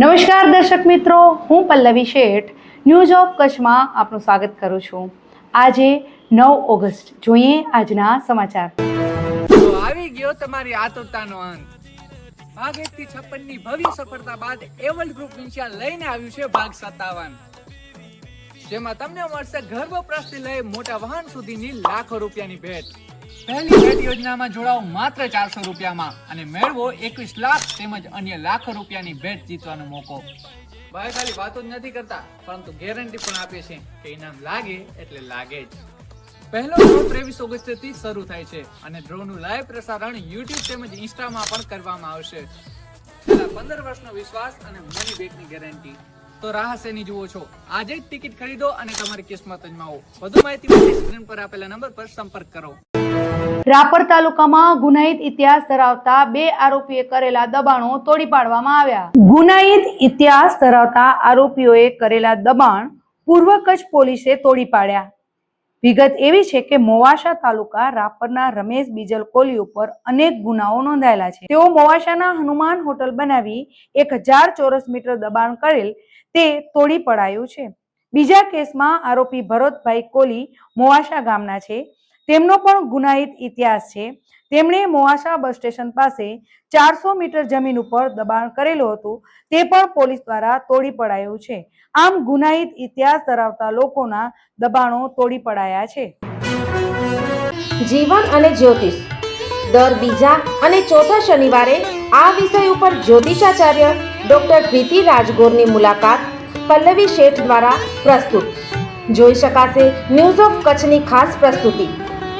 નમસ્કાર દર્શક મિત્રો, હું પલ્લવી શેઠ ન્યૂઝ ઓફ કચ્છમાં આપનું સ્વાગત કરું છું. આજે નવ ઓગસ્ટ, જોઈએ આજના સમાચાર. તો આવી ગયો તમારી આતુરતાનો અંત. ભાગ એક થી છપ્પનની ભવ્ય સફળતા બાદ એવલ ગ્રુપ ઇન્શિયા લઈને આવ્યું છે ભાગ સત્તાવન. જેમાં તમને મળશે ઘર લઈ મોટા વાહન સુધીની લાખો રૂપિયાની ભેટ. પહેલી ભેટ યોજનામાં જોડાઓ માત્ર ચારસો રૂપિયામાં અને મેળવો એકવીસ લાખ તેમજ અન્ય લાખો રૂપિયાની ભેટ જીતવાનો મોકો. ભાઈ ખાલી વાતો જ નથી કરતા, પરંતુ ગેરંટી પણ આપીએ છીએ કે ઇનામ લાગે એટલે લાગે જ. પહેલો ડ્રો ત્રેવીસ ઓગસ્ટથી શરૂ થાય છે અને ડ્રો નું લાઈવ પ્રસારણ યુટ્યુબ તેમજ ઇન્સ્ટામાં પણ કરવામાં આવશે. છેલ્લા પંદર વર્ષનો વિશ્વાસ અને મની બેકની ગેરંટી તો રાહ શેની જુઓ છો? આજે જ ટિકિટ ખરીદો અને તમારી કિસ્મત અજમાવો. વધુ માહિતી માટે સ્ક્રીન પર આપેલા નંબર પર સંપર્ક કરો. રાપર તાલુકામાં ગુનાહિત ઇતિહાસ ધરાવતા બે આરોપીએ કરેલા દબાણો તોડી પાડવામાં આવ્યા. ગુનાહિત ઇતિહાસ ધરાવતા આરોપીઓએ કરેલા દબાણ પૂર્વ કચ્છ પોલીસે તોડી પાડ્યા. વિગત એવી છે કે મોવાસા તાલુકા રાપરના રમેશ બીજલ કોલી ઉપર અનેક ગુનાઓ નોંધાયેલા છે. તેઓ મોવાસાના હનુમાન હોટલ બનાવી એક હજાર ચોરસ મીટર દબાણ કરેલ તે તોડી પડાયું છે. બીજા કેસમાં આરોપી ભરતભાઈ કોલી મોવાસા ગામના છે. તેમનો પણ ગુનાહિત ઇતિહાસ છે. તેમણે મોવાસા બસ સ્ટેશન પાસે ચારસો મીટર જમીન ઉપર દબાણ કરેલું હતું. તે પણ પોલીસ દ્વારા તોડી પડાયું છે. આમ ગુનાહિત ઇતિહાસ ધરાવતા લોકોના દબાણો તોડી પડાયા છે. જીવન અને જ્યોતિષ. દર બીજા અને ચોથા શનિવારે આ વિષય ઉપર જ્યોતિષાચાર્ય ડોક્ટર પ્રીતિ રાજગોરની મુલાકાત પલ્લવી શેઠ દ્વારા પ્રસ્તુત. જોઈ શકાશે ન્યૂઝ ઓફ કચ્છની ખાસ પ્રસ્તુતિ.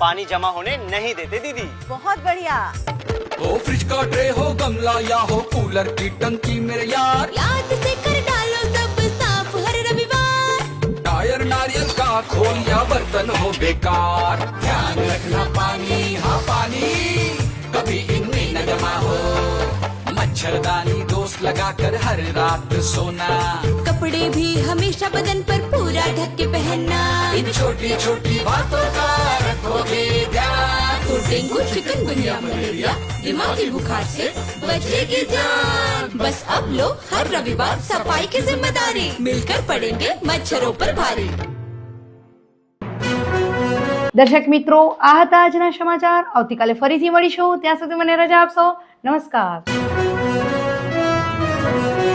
पानी जमा होने नहीं देते दीदी बहुत बढ़िया हो फ्रिज का ट्रे हो गमला या हो कूलर की टंकी मेरे यार याद से कर डालो सब साफ हर रविवार टायर नारियल का खोल या बर्तन हो बेकार ध्यान रखना लगाकर हर रात सोना कपड़े भी हमेशा बदन पर पूरा ढक के पहनना इन छोटी छोटी बातों का रखोगे ध्यान तो डेंगू चिकनगुनिया मलेरिया दिमागी बुखार से बचेगी जान बस अब लो हर रविवार सफाई की जिम्मेदारी मिलकर पड़ेंगे मच्छरों पर भारी દર્શક મિત્રો આ હતા આજના સમાચાર આવતીકાલે ફરીથી મળીશું ત્યાં સુધી મને રજા આપશો નમસ્કાર Thank you.